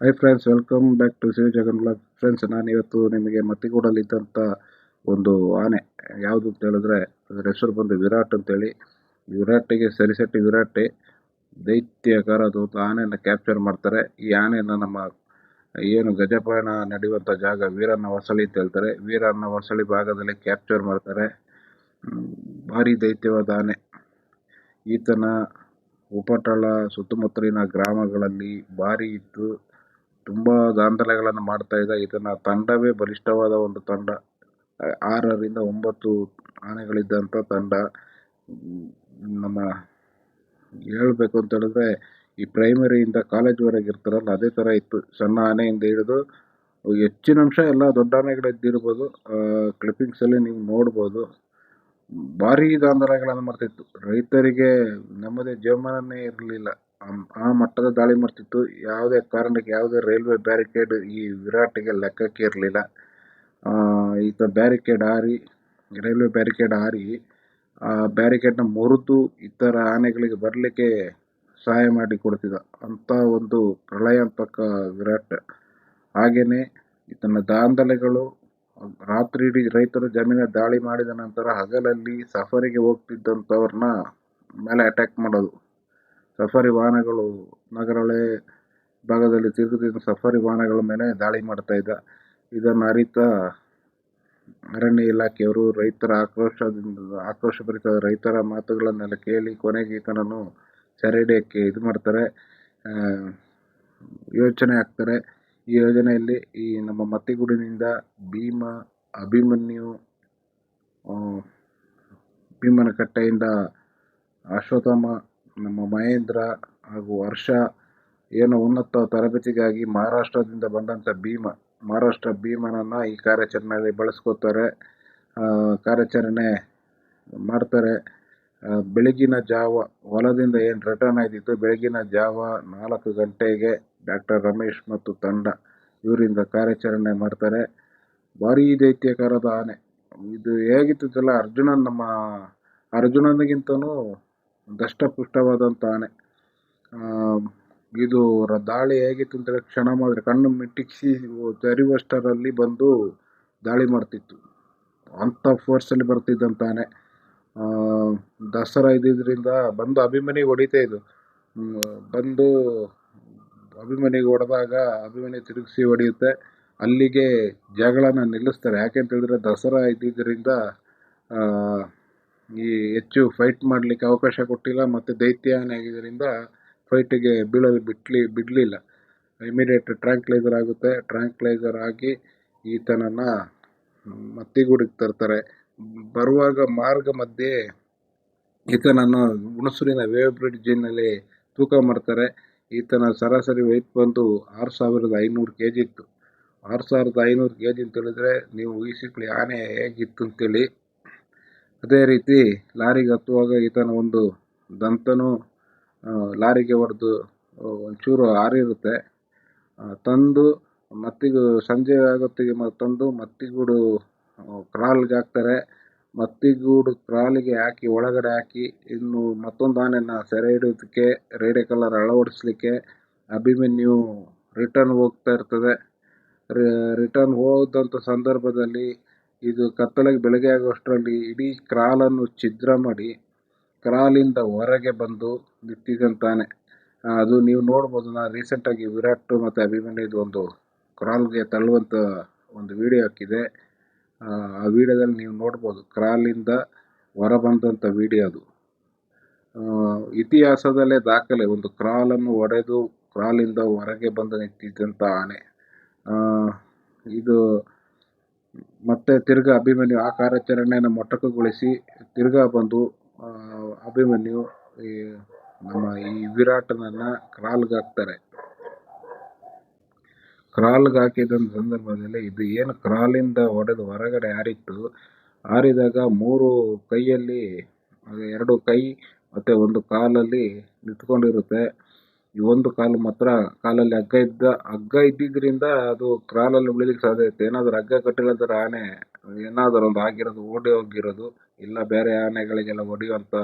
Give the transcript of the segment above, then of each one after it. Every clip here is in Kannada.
Hi friends welcome back to C V Jagan blog friends ನಾನು ಇವತ್ತು ನಿಮಗೆ ಮತ್ತಿಗೂಡಲ್ಲಿದ್ದಂಥ ಒಂದು ಆನೆ. ಯಾವುದು ಅಂತ ಹೇಳಿದ್ರೆ, ಅದರ ಹೆಸರು ಬಂದು ವಿರಾಟ್ ಅಂತೇಳಿ. ವಿರಾಟಿಗೆ ಸರಿಸಟ್ಟಿ ವಿರಾಟೆ. ದೈತ್ಯಕಾರದ ಒಂದು ಆನೆಯನ್ನು ಕ್ಯಾಪ್ಚರ್ ಮಾಡ್ತಾರೆ. ಈ ಆನೆಯನ್ನು ನಮ್ಮ ಏನು ಗಜಪಯಣ ನಡೆಯುವಂಥ ಜಾಗ ವೀರನ್ನ ಹೊಸಳಿ ಅಂತ ಹೇಳ್ತಾರೆ. ವೀರನ್ನ ಹೊಸಳಿ ಭಾಗದಲ್ಲಿ ಕ್ಯಾಪ್ಚರ್ ಮಾಡ್ತಾರೆ. ಭಾರಿ ದೈತ್ಯವಾದ ಆನೆ. ಈತನ ಉಪಟಳ ಸುತ್ತಮುತ್ತಲಿನ ಗ್ರಾಮಗಳಲ್ಲಿ ಭಾರಿ ಇತ್ತು ತುಂಬಾ ದಾಂಧಲೆಗಳನ್ನು ಮಾಡ್ತಾ ಇದ್ದ ಇದನ್ನ ತಂಡವೇ ಬಲಿಷ್ಠವಾದ ಒಂದು ತಂಡ. ಆರರಿಂದ ಒಂಬತ್ತು ಆನೆಗಳಿದ್ದಂಥ ತಂಡ. ನಮ್ಮ ಹೇಳಬೇಕು ಅಂತ ಹೇಳಿದ್ರೆ, ಈ ಪ್ರೈಮರಿಯಿಂದ ಕಾಲೇಜ್ವರೆಗೆ ಇರ್ತಾರಲ್ಲ, ಅದೇ ತರ ಇತ್ತು. ಸಣ್ಣ ಆನೆಯಿಂದ ಹಿಡಿದು ಹೆಚ್ಚಿನ ಅಂಶ ಎಲ್ಲ ದೊಡ್ಡ ಆನೆಗಳಿದ್ದಿರ್ಬೋದು ಕ್ಲಿಪ್ಪಿಂಗ್ಸ್ ಅಲ್ಲಿ ನೀವು ನೋಡ್ಬೋದು. ಭಾರಿ ದಾಂಧಲೆಗಳನ್ನು ಮಾಡ್ತಿತ್ತು. ರೈತರಿಗೆ ನಮ್ಮದೇ ಜೀವಮಾನನೇ ಇರಲಿಲ್ಲ. ಆ ಮಟ್ಟದ ದಾಳಿ ಮಾಡ್ತಿತ್ತು. ಯಾವುದೇ ಕಾರಣಕ್ಕೆ, ಯಾವುದೇ ರೈಲ್ವೆ ಬ್ಯಾರಿಕೇಡ್ ಈ ವಿರಾಟಿಗೆ ಲೆಕ್ಕಕ್ಕೆ ಇರಲಿಲ್ಲ. ಈತ ಬ್ಯಾರಿಕೇಡ್ ಹಾರಿ, ರೈಲ್ವೆ ಬ್ಯಾರಿಕೇಡ್ ಹಾರಿ, ಆ ಬ್ಯಾರಿಕೇಡ್ನ ಮುರಿದು ಇತರ ಆನೆಗಳಿಗೆ ಬರಲಿಕ್ಕೆ ಸಹಾಯ ಮಾಡಿ ಕೊಡ್ತಿದ್ದ. ಅಂತ ಒಂದು ಪ್ರಳಯಾಂತಕ ವಿರಾಟ್. ಹಾಗೆಯೇ ಈತನ ದಾಂಧಲೆಗಳು, ರಾತ್ರಿ ಇಡೀ ರೈತರ ಜಮೀನ ದಾಳಿ ಮಾಡಿದ ನಂತರ ಹಗಲಲ್ಲಿ ಸಫರಿಗೆ ಹೋಗ್ತಿದ್ದಂಥವ್ರನ್ನ ಮೇಲೆ ಅಟ್ಯಾಕ್ ಮಾಡೋದು. ಸಫಾರಿ ವಾಹನಗಳು ನಗರಳೆ ಭಾಗದಲ್ಲಿ ತಿರುಗುತ್ತಿದ್ದ ಸಫಾರಿ ವಾಹನಗಳ ಮೇಲೆ ದಾಳಿ ಮಾಡ್ತಾ ಇದ್ದ. ಇದನ್ನು ಅರಿತ ಅರಣ್ಯ ಇಲಾಖೆಯವರು ರೈತರ ಆಕ್ರೋಶದಿಂದ ಆಕ್ರೋಶಭರಿತ ರೈತರ ಮಾತುಗಳನ್ನೆಲ್ಲ ಕೇಳಿ ಕೊನೆಗೆ ಈತನನ್ನು ಸೆರೆ ಹಿಡಿಯೋಕ್ಕೆ ಇದು ಮಾಡ್ತಾರೆ. ಯೋಚನೆ ಆಗ್ತಾರೆ. ಈ ಯೋಜನೆಯಲ್ಲಿ ಈ ನಮ್ಮ ಮತ್ತಿಗೂಡಿನಿಂದ ಭೀಮ, ಅಭಿಮನ್ಯು ಭೀಮನಕಟ್ಟೆಯಿಂದ ಭೀಮನ ಕಟ್ಟೆಯಿಂದ ಅಶ್ವತ್ಥಾಮ ನಮ್ಮ ಮಹೇಂದ್ರ ಹಾಗೂ ಹರ್ಷ ಏನು ಉನ್ನತ ತರಬೇತಿಗಾಗಿ ಮಹಾರಾಷ್ಟ್ರದಿಂದ ಬಂದಂಥ ಭೀಮ, ಮಹಾರಾಷ್ಟ್ರ ಭೀಮನನ್ನ ಈ ಕಾರ್ಯಾಚರಣೆಯಲ್ಲಿ ಬಳಸ್ಕೋತಾರೆ. ಕಾರ್ಯಾಚರಣೆ ಮಾಡ್ತಾರೆ. ಬೆಳಗಿನ ಜಾವ ಹೊಲದಿಂದ ಏನು ರಿಟರ್ನ್ ಆಯ್ತಿತ್ತು ಬೆಳಗಿನ ಜಾವ ನಾಲ್ಕು ಗಂಟೆಗೆ ಡಾಕ್ಟರ್ ರಮೇಶ್ ಮತ್ತು ತಂಡ ಇವರಿಂದ ಕಾರ್ಯಾಚರಣೆ ಮಾಡ್ತಾರೆ. ಭಾರಿ ದೈತ್ಯಕಾರದ ಆನೆ. ಇದು ಹೇಗಿತ್ತಲ್ಲ ಅರ್ಜುನ ನಮ್ಮ, ಅರ್ಜುನನಿಗಿಂತನೂ ದಷ್ಟಪುಷ್ಟವಾದಂಥ ಆನೆ ಇದು ದಾಳಿ ಹೇಗಿತ್ತು ಅಂತೇಳಿ ಕ್ಷಣ ಮಾತ್ರ ಕಣ್ಣು ಮಿಟ್ಟಿಸಿ ತೆರೆಯುವಷ್ಟರಲ್ಲಿ ಬಂದು ದಾಳಿ ಮಾಡ್ತಿತ್ತು. ಅಂಥ ಫೋರ್ಸಲ್ಲಿ ಬರ್ತಿದ್ದಂಥ ಆನೆ ದಸರಾ ಇದ್ದಿದ್ದರಿಂದ ಬಂದು ಅಭಿಮನ್ಯು ಹೊಡಿತಾ ಇದು ಬಂದು ಅಭಿಮಾನಿಗೆ ಹೊಡೆದಾಗ ಅಭಿಮನ್ಯು ತಿರುಗಿಸಿ ಹೊಡೆಯುತ್ತೆ. ಅಲ್ಲಿಗೆ ಜಗಳನ ನಿಲ್ಲಿಸ್ತಾರೆ. ಯಾಕೆಂತ ಹೇಳಿದ್ರೆ ದಸರಾ ಇದ್ದಿದ್ದರಿಂದ ಹೆಚ್ಚು ಫೈಟ್ ಮಾಡಲಿಕ್ಕೆ ಅವಕಾಶ ಕೊಟ್ಟಿಲ್ಲ ಮತ್ತು ದೈತ್ಯ ಆನೆ ಆಗಿದ್ದರಿಂದ ಫೈಟಿಗೆ ಬೀಳಲು ಬಿಟ್ಲಿ, ಬಿಡಲಿಲ್ಲ. ಇಮಿಡಿಯೇಟ್ ಟ್ರ್ಯಾಂಕ್ಲೈಸರ್ ಆಗುತ್ತೆ. ಟ್ರ್ಯಾಂಕ್ಲೈಸರ್ ಆಗಿ ಈತನನ್ನು ಮತ್ತಿಗೂಡಿಗೆ ತರ್ತಾರೆ. ಬರುವಾಗ ಮಾರ್ಗ ಮಧ್ಯೆ ಈತನನ್ನು ಹುಣಸೂರಿನ ವೇವ್ ಬ್ರಿಡ್ಜಿನಲ್ಲಿ ತೂಕ ಮಾಡ್ತಾರೆ. ಈತನ ಸರಾಸರಿ ವೆಯ್ಟ್ ಬಂದು ಆರು ಸಾವಿರದ ಐನೂರು ಕೆ ಜಿ ಇತ್ತು. ಆರು ಸಾವಿರದ ಐನೂರು ಕೆ ಜಿ ಅಂತ ಹೇಳಿದ್ರೆ ನೀವು ಊಹಿಸಿಕೊಳ್ಳಿ ಆನೆ ಹೇಗಿತ್ತು ಅಂತೇಳಿ ಅದೇ ರೀತಿ ಲಾರಿಗೆ ಹತ್ತುವಾಗ ಈತನ ಒಂದು ದಂತನೂ ಲಾರಿಗೆ ಹೊಡೆದು ಒಂಚೂರು ಹಾರಿರುತ್ತೆ. ತಂದು ಮತ್ತಿಗೂ ಸಂಜೆ ಆಗೊತ್ತಿಗೆ ಮ- ತಂದು ಮತ್ತಿಗೂಡು ಕ್ರಾಲ್ಗೆ ಹಾಕ್ತಾರೆ. ಮತ್ತಿಗೂಡು ಕ್ರಾಲಿಗೆ ಹಾಕಿ ಒಳಗಡೆ ಹಾಕಿ ಇನ್ನು ಮತ್ತೊಂದು ಆನೆನ ಸೆರೆ ಹಿಡಿಯೋದಕ್ಕೆ ರೇಡಿಯೋ ಕಲರ್ ಅಳವಡಿಸ್ಲಿಕ್ಕೆ ಅಭಿಮನ್ಯು ರಿಟರ್ನ್ ಹೋಗ್ತಾ ಇರ್ತದೆ. ರಿಟರ್ನ್ ಹೋದಂಥ ಸಂದರ್ಭದಲ್ಲಿ ಇದು ಕತ್ತಲೆಗೆ ಬೆಳಗ್ಗೆ ಆಗುವಷ್ಟರಲ್ಲಿ ಇಡೀ ಕ್ರಾಲನ್ನು ಛಿದ್ರ ಮಾಡಿ ಕ್ರಾಲಿಂದ ಹೊರಗೆ ಬಂದು ನಿಂತಿದ್ದಂತಾನೆ ಅದು ನೀವು ನೋಡ್ಬೋದು ನಾನು ರೀಸೆಂಟಾಗಿ ವಿರಾಟ್ ಮತ್ತು ಅಭಿಮನ್ಯುದು ಒಂದು ಕ್ರಾಲ್ಗೆ ತಳ್ಳುವಂಥ ಒಂದು ವಿಡಿಯೋ ಹಾಕಿದೆ. ಆ, ವಿಡಿಯೋದಲ್ಲಿ ನೀವು ನೋಡ್ಬೋದು ಕ್ರಾಲಿಂದ ಹೊರ ಬಂದಂಥ ವಿಡಿಯೋ ಅದು. ಇತಿಹಾಸದಲ್ಲೇ ದಾಖಲೆ ಒಂದು ಕ್ರಾಲನ್ನು ಒಡೆದು ಕ್ರಾಲಿಂದ ಹೊರಗೆ ಬಂದು ನಿಂತಿದ್ದಂಥ ಆನೆ. ಇದು ಮತ್ತೆ ತಿರ್ಗಾ ಅಭಿಮನ್ಯು ಆ ಕಾರ್ಯಾಚರಣೆಯನ್ನು ಮೊಟಕುಗೊಳಿಸಿ ತಿರ್ಗಾ ಬಂದು ಅಭಿಮನ್ಯು ಈ ನಮ್ಮ ಈ ವಿರಾಟನನ್ನ ಕ್ರಾಲ್ಗಾಕ್ತಾರೆ. ಕ್ರಾಲ್ಗಾಕಿದಂಥ ಸಂದರ್ಭದಲ್ಲಿ ಇದು ಏನು ಕ್ರಾಲಿಂದ ಹೊಡೆದು ಹೊರಗಡೆ ಹಾರಿತ್ತು ಹಾರಿದಾಗ ಮೂರು ಕೈಯಲ್ಲಿ ಎರಡು ಕೈ ಮತ್ತೆ ಒಂದು ಕಾಲಲ್ಲಿ ನಿಂತ್ಕೊಂಡಿರುತ್ತೆ. ಈ ಒಂದು ಕಾಲು ಮಾತ್ರ ಕಾಲಲ್ಲಿ ಹಗ್ಗ ಇದ್ದ, ಹಗ್ಗ ಇದ್ದಿದ್ದರಿಂದ ಅದು ಕ್ರಾಲಲ್ಲಿ ಉಳಿಲಿಕ್ಕೆ ಸಾಧ್ಯ ಇತ್ತು. ಏನಾದರೂ ಹಗ್ಗ ಕಟ್ಟಿಲ್ಲದ್ರೆ ಆನೆ, ಏನಾದರೂ ಒಂದು ಆಗಿರೋದು, ಓಡಿ ಹೋಗಿರೋದು, ಇಲ್ಲ ಬೇರೆ ಆನೆಗಳಿಗೆಲ್ಲ ಹೊಡೆಯುವಂಥ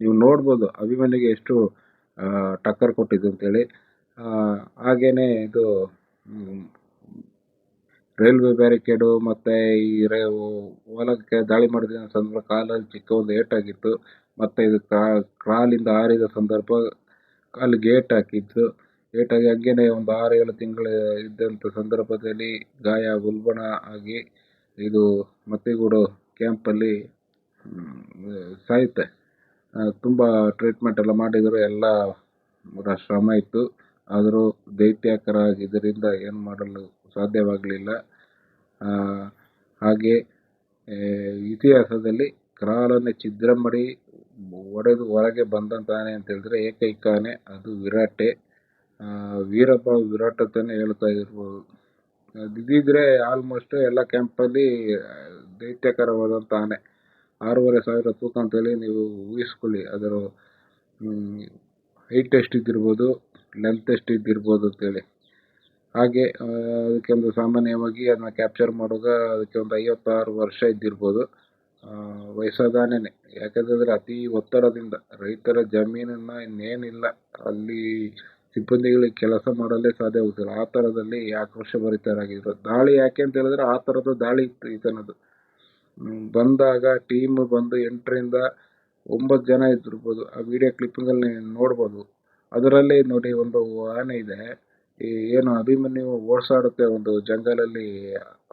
ನೀವು ನೋಡ್ಬೋದು. ಅಭಿಮನ್ಯುಗೆ ಎಷ್ಟು ಟಕ್ಕರ್ ಕೊಟ್ಟಿದ್ದು ಅಂತೇಳಿ. ಹಾಗೆಯೇ ಇದು ರೈಲ್ವೆ ಬ್ಯಾರಿಕೇಡು ಮತ್ತು ಈ ರೈ, ಹೊಲಕ್ಕೆ ದಾಳಿ ಮಾಡಿದ ಸಂದರ್ಭ ಕಾಲಲ್ಲಿ ಚಿಕ್ಕ ಒಂದು ಏಟಾಗಿತ್ತು. ಮತ್ತು ಇದು ಕ್ರಾಲಿಂದ ಹಾರಿದ ಸಂದರ್ಭ ಕಾಲಿಗೆ ಏಟು ಹಾಕಿತ್ತು. ಏಟಾಗಿ ಹಂಗೇನೆ ಒಂದು ಆರು ಏಳು ತಿಂಗಳು ಇದ್ದಂಥ ಸಂದರ್ಭದಲ್ಲಿ ಗಾಯ ಉಲ್ಬಣ ಆಗಿ ಇದು ಮತ್ತಿಗೂಡು ಕ್ಯಾಂಪಲ್ಲಿ ಸಾಯುತ್ತೆ. ತುಂಬ ಟ್ರೀಟ್ಮೆಂಟ್ ಎಲ್ಲ ಮಾಡಿದರು. ಎಲ್ಲ ಶ್ರಮ ಇತ್ತು. ಆದರೂ ದೈತ್ಯಾಕರ ಇದರಿಂದ ಏನು ಮಾಡಲು ಸಾಧ್ಯವಾಗಲಿಲ್ಲ. ಹಾಗೆ ಇತಿಹಾಸದಲ್ಲಿ ಕ್ರಾಲನ್ನೇ ಛಿದ್ರ ಮಾಡಿ ಒಡೆದು ಹೊರಗೆ ಬಂದಂತಾನೆ ಅಂತ ಹೇಳಿದ್ರೆ ಏಕೈಕ ಆನೆ ಅದು ವಿರಾಟೆ. ವೀರಪ್ಪ ವಿರಾಟ್ ಅಂತಾನೆ ಹೇಳ್ತಾ ಇರ್ಬೋದು. ಇದ್ದಿದ್ರೆ ಆಲ್ಮೋಸ್ಟ್ ಎಲ್ಲ ಕ್ಯಾಂಪಲ್ಲಿ ದೈತ್ಯಕರವಾದಂಥ ಆನೆ ಆರೂವರೆ ಸಾವಿರ ತೂಕ ಅಂತೇಳಿ ನೀವು ಊಹಿಸ್ಕೊಳ್ಳಿ. ಅದರ ಹೈಟ್ ಎಷ್ಟು ಇದ್ದಿರ್ಬೋದು ಲೆಂತ್ ಎಷ್ಟು ಇದ್ದಿರ್ಬೋದು ಅಂತೇಳಿ. ಹಾಗೆ ಅದಕ್ಕೆ ಒಂದು ಸಾಮಾನ್ಯವಾಗಿ ಅದನ್ನ ಕ್ಯಾಪ್ಚರ್ ಮಾಡುವಾಗ ಅದಕ್ಕೆ ಒಂದು ಐವತ್ತಾರು ವರ್ಷ ಇದ್ದಿರ್ಬೋದು. ಆನೆನೇ ಯಾಕಂತಂದರೆ ಅತಿ ಒತ್ತಡದಿಂದ ರೈತರ ಜಮೀನನ್ನು ಇನ್ನೇನಿಲ್ಲ. ಅಲ್ಲಿ ಸಿಬ್ಬಂದಿಗಳಿಗೆ ಕೆಲಸ ಮಾಡಲೇ ಸಾಧ್ಯವಾಗುತ್ತಿಲ್ಲ ಆ ಥರದಲ್ಲಿ ಆಕ್ರೋಶಭರಿತರಾಗಿದ್ರು ದಾಳಿ ಯಾಕೆ ಅಂತ ಹೇಳಿದ್ರೆ ಆ ಥರದ ದಾಳಿ ಇತ್ತು ಈತನದು. ಬಂದಾಗ ಟೀಮ್ ಬಂದು ಎಂಟರಿಂದ ಒಂಬತ್ತು ಜನ ಇದ್ದಿರ್ಬೋದು. ಆ ವಿಡಿಯೋ ಕ್ಲಿಪ್ಪಿಂಗಲ್ಲಿ ನೋಡ್ಬೋದು. ಅದರಲ್ಲಿ ನೋಡಿ ಒಂದು ಆನೆ ಇದೆ. ಈ ಏನು ಅಭಿಮನ್ಯು ಓಡಿಸಾಡುತ್ತೆ ಒಂದು ಜಂಗಲಲ್ಲಿ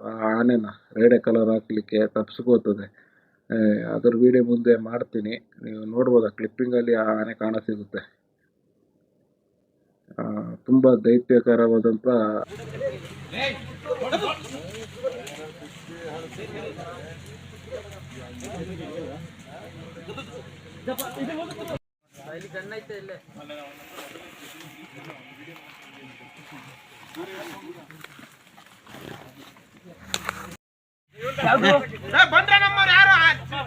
ಆ ಆನೆನ ರೇಡೆ ಕಲರ್ ಹಾಕ್ಲಿಕ್ಕೆ ತಪ್ಪಿಸ್ಕೋತದೆ ಅದ್ರ ವಿಡಿಯೋ ಮುಂದೆ ಮಾಡ್ತೀನಿ. ನೀವು ನೋಡ್ಬೋದು? ಆ ಕ್ಲಿಪ್ಪಿಂಗಲ್ಲಿ ಆ ಆನೆ ಕಾಣ ಸಿಗುತ್ತೆ ತುಂಬ ದೈತ್ಯಕರವಾದಂಥ ಬಂದ್ರೆ ನಮ್ಮವ್ರು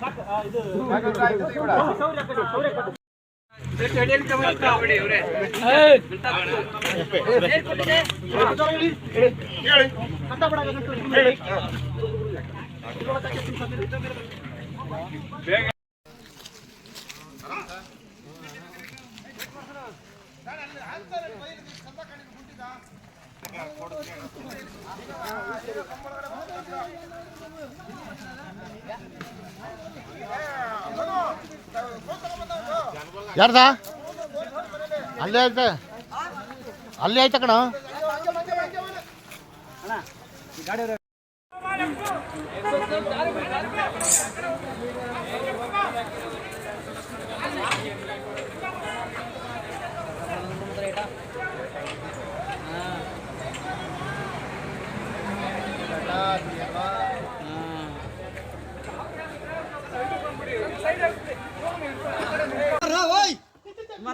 ಬರ್ರಿ ಯಾರ್ದ? ಅಲ್ಲೇ ಐತೆ. ಅಲ್ಲೇ ಐತೆ ಕಣ.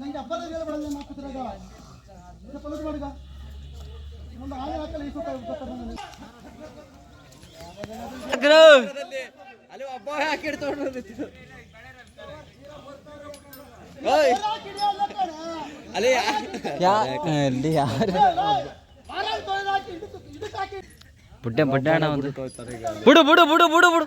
ನಂಗೆ ಹಬ್ಬದ ಹೇಳ್ಬೇಡ ಮಾತಾಡ್ತಿರಾಗ ಪೊಲೀಸ್ ಮಾಡಿಗ ಒಂದು ಆನೆ ಹಾಕಲ್ಲ ಈ ಸುತ್ತ ಗೊತ್ತಾಗ ನನಗೆ ಬುಡ್ಡೆ ಬುಡ್ಡೆ ಅಣ್ಣ ಒಂದು ಬಿಡು ಬಿಡು ಬಿಡು ಬಿಡು ಬಿಡು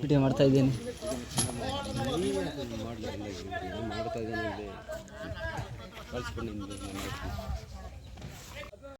ವಿಡಿಯೋ ಮಾಡ್ತಾ ಇದ್ದೀನಿ ಮಾಡ್ತಾ ಇದ್ದಾನೆ